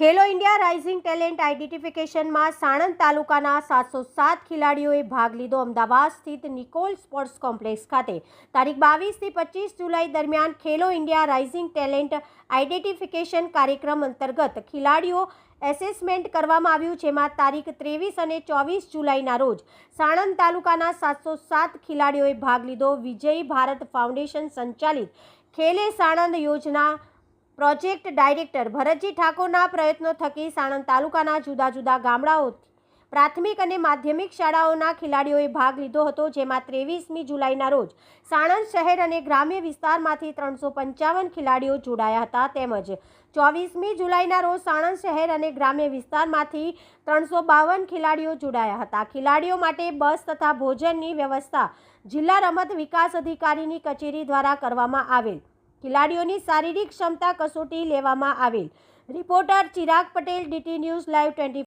ખેલો India rising talent આઇડેન્ટિફિકેશનમાં સાણંદ તાલુકાના સાતસો સાત ખેલાડીઓએ ભાગ લીધો. અમદાવાદ સ્થિત નિકોલ સ્પોર્ટ્સ કોમ્પ્લેક્સ ખાતે તારીખ બાવીસથી પચીસ જુલાઈ દરમિયાન Khelo India rising talent identification કાર્યક્રમ અંતર્ગત ખેલાડીઓ એસેસમેન્ટ કરવામાં આવ્યું, જેમાં તારીખ ત્રેવીસ અને ચોવીસ જુલાઈના રોજ સાણંદ તાલુકાના સાતસો સાત ખેલાડીઓએ ભાગ લીધો. વિજય ભારત ફાઉન્ડેશન સંચાલિત ખેલે સાણંદ યોજના પ્રોજેક્ટ ડાયરેક્ટર ભરતજી ઠાકોરના પ્રયત્નો થકી સાણંદ તાલુકાના જુદા જુદા ગામડાઓથી પ્રાથમિક અને માધ્યમિક શાળાઓના ખેલાડીઓએ ભાગ લીધો હતો, જેમાં ત્રેવીસમી જુલાઈના રોજ સાણંદ શહેર અને ગ્રામ્ય વિસ્તારમાંથી ત્રણસો પંચાવન ખેલાડીઓ જોડાયા હતા. તેમજ ચોવીસમી જુલાઈના રોજ સાણંદ શહેર અને ગ્રામ્ય વિસ્તારમાંથી ત્રણસો બાવન ખેલાડીઓ જોડાયા હતા. ખેલાડીઓ માટે બસ તથા ભોજનની વ્યવસ્થા જિલ્લા રમત વિકાસ અધિકારીની કચેરી દ્વારા કરવામાં આવેલ ખેલાડીઓની શારીરિક ક્ષમતા કસોટી લેવામાં આવેલ. Reporter Chirag Patel DT news live twenty